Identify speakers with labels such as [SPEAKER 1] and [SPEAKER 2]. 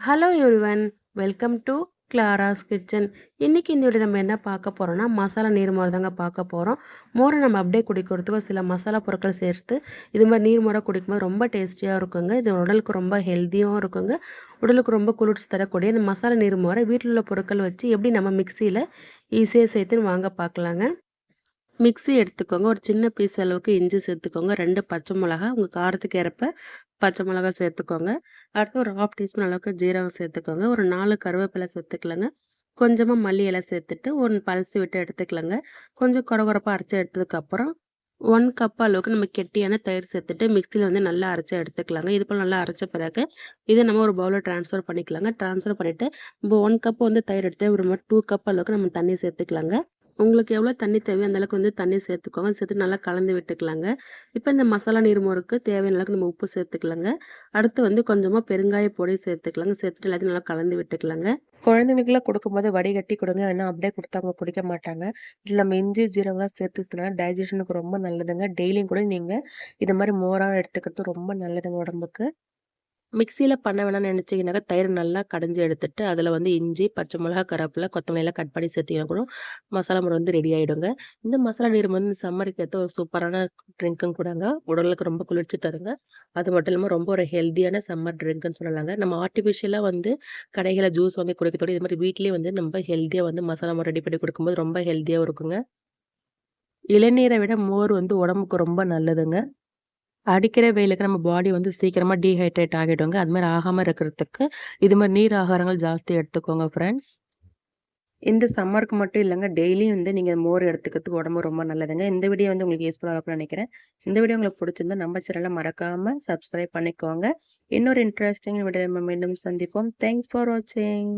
[SPEAKER 1] Hello everyone welcome to Clara's kitchen இன்றைக்கி இந்த video நம்ம என்ன பார்க்க போகிறோம்னா மசாலா நீர் மோரை தாங்க பார்க்க போகிறோம் மோரை நம்ம அப்படியே குடிக்கிறதுக்கும் சில மசாலா பொருட்கள் சேர்த்து இது மாதிரி நீர் மோரை குடிக்கும்போது ரொம்ப டேஸ்டியாக இருக்குங்க. இது உடலுக்கு ரொம்ப ஹெல்த்தியாகவும் இருக்குங்க. உடலுக்கு ரொம்ப குளிர்ச்சி தரக்கூடிய இந்த மசாலா நீர் மோரை வீட்டில் உள்ள பொருட்கள் வச்சு எப்படி நம்ம மிக்சியில் ஈஸியாக சேர்த்துன்னு வாங்க பார்க்கலாங்க. மிக்ஸி எடுத்துக்கோங்க. ஒரு சின்ன பீஸ் அளவுக்கு இஞ்சி சேர்த்துக்கோங்க. ரெண்டு பச்சை மிளகா உங்கள் காரத்துக்கு ஏற்ப பச்சை மிளகா சேர்த்துக்கோங்க. அடுத்து ஒரு ஹாஃப் டீஸ்பூன் அளவுக்கு ஜீரகம் சேர்த்துக்கோங்க. ஒரு நாலு கருவேப்பிலை சேர்த்துக்கலாங்க. கொஞ்சமாக மல்லி இலை சேர்த்துட்டு ஒன்று பல்சி விட்டு எடுத்துக்கலாங்க. கொஞ்சம் குறகுறப்பாக அரைச்சி எடுத்ததுக்கப்புறம் ஒன் கப் அளவுக்கு நம்ம கெட்டியான தயிர் சேர்த்துட்டு மிக்சியில் வந்து நல்லா அரைச்சி எடுத்துக்கலாங்க. இது போல் நல்லா அரைச்ச பிறகு இதை நம்ம ஒரு பவுலில் ட்ரான்ஸ்ஃபர் பண்ணிக்கலாங்க. ட்ரான்ஸ்ஃபர் பண்ணிவிட்டு இப்போ ஒன் கப் வந்து தயிர் எடுத்து ஒரு மாதிரி டூ கப் அளவுக்கு நம்ம தண்ணி சேர்த்துக்கலாங்க. உங்களுக்கு எவ்வளோ தண்ணி தேவையோ அந்தளவுக்கு வந்து தண்ணி சேர்த்துக்கோங்க. சேர்த்து நல்லா கலந்து விட்டுக்கலாங்க. இப்போ இந்த மசாலா நீர்மோருக்கு தேவையான அளவுக்கு நம்ம உப்பு சேர்த்துக்கலாங்க. அடுத்து வந்து கொஞ்சமாக பெருங்காய பொடி சேர்த்துக்கலாங்க. சேர்த்துட்டு எல்லாத்தையும் நல்லா கலந்து விட்டுக்கலாங்க. குழந்தைங்களுக்குலாம் கொடுக்கும்போது வடிகட்டி கொடுங்க. ஏன்னா அப்படியே கொடுத்தா அவங்க குடிக்க மாட்டாங்க. இல்லை நம்ம இஞ்சி ஜீரகம்லாம் சேர்த்துக்கிட்டனால டைஜஷனுக்கு ரொம்ப நல்லதுங்க. டெய்லியும் கூட நீங்கள் இது மாதிரி மோராக எடுத்துக்கிறது ரொம்ப நல்லதுங்க உடம்புக்கு. மிக்சியில் பண்ண வேணாம்னு நினச்சிங்கனாக்கா தயிர் நல்லா கடைஞ்சி எடுத்துட்டு அதில் வந்து இஞ்சி பச்சை மிளகா கருவேப்பிலை கொத்தமல்லி எல்லாம் கட் பண்ணி சேர்த்திங்கன்னா கூட மசாலா முறை வந்து ரெடி ஆகிடுங்க இந்த மசாலா நீர் வந்து சம்மருக்கு ஏற்ற ஒரு சூப்பரான ட்ரிங்க்கும் கூடங்க. உடலுக்கு ரொம்ப குளிர்ச்சி தருங்க. அது மட்டும் இல்லாமல் ரொம்ப ஒரு ஹெல்த்தியான சம்மர் ட்ரிங்க்னு சொல்லலாங்க. நம்ம ஆர்டிஃபிஷியலாக வந்து கடைகளில் ஜூஸ் வாங்கி குடிக்கத்தோடு இது மாதிரி வீட்லேயே வந்து நம்ம ஹெல்த்தியாக வந்து மசாலா முறை ரெடி பண்ணி கொடுக்கும்போது ரொம்ப ஹெல்த்தியாகவும் இருக்குங்க. இளநீரை விட மோர் வந்து உடம்புக்கு ரொம்ப நல்லதுங்க. அடிக்கிற வெயிலுக்கு நம்ம பாடி வந்து சீக்கிரமாக டீஹைட்ரேட் ஆகிடுங்க. அது மாதிரி ஆகாமல் இருக்கிறதுக்கு இது மாதிரி நீர் ஆகாரங்கள் ஜாஸ்தி எடுத்துக்கோங்க ஃப்ரெண்ட்ஸ் இந்த சம்மருக்கு மட்டும் இல்லைங்க. டெய்லியும் வந்து நீங்கள் மோர் எடுத்துக்கிறதுக்கு உடம்பு ரொம்ப நல்லதுங்க. இந்த வீடியோ வந்து உங்களுக்கு யூஸ்ஃபுல்லாக இருக்கும்னு நினைக்கிறேன். இந்த வீடியோ உங்களுக்கு பிடிச்சிருந்தா நம்ம சேனலை மறக்காமல் சப்ஸ்கிரைப் பண்ணிக்கோங்க. இன்னொரு இன்ட்ரெஸ்டிங் வீடியோ நம்ம மீண்டும் சந்திப்போம். தேங்க்ஸ் ஃபார் வாட்சிங்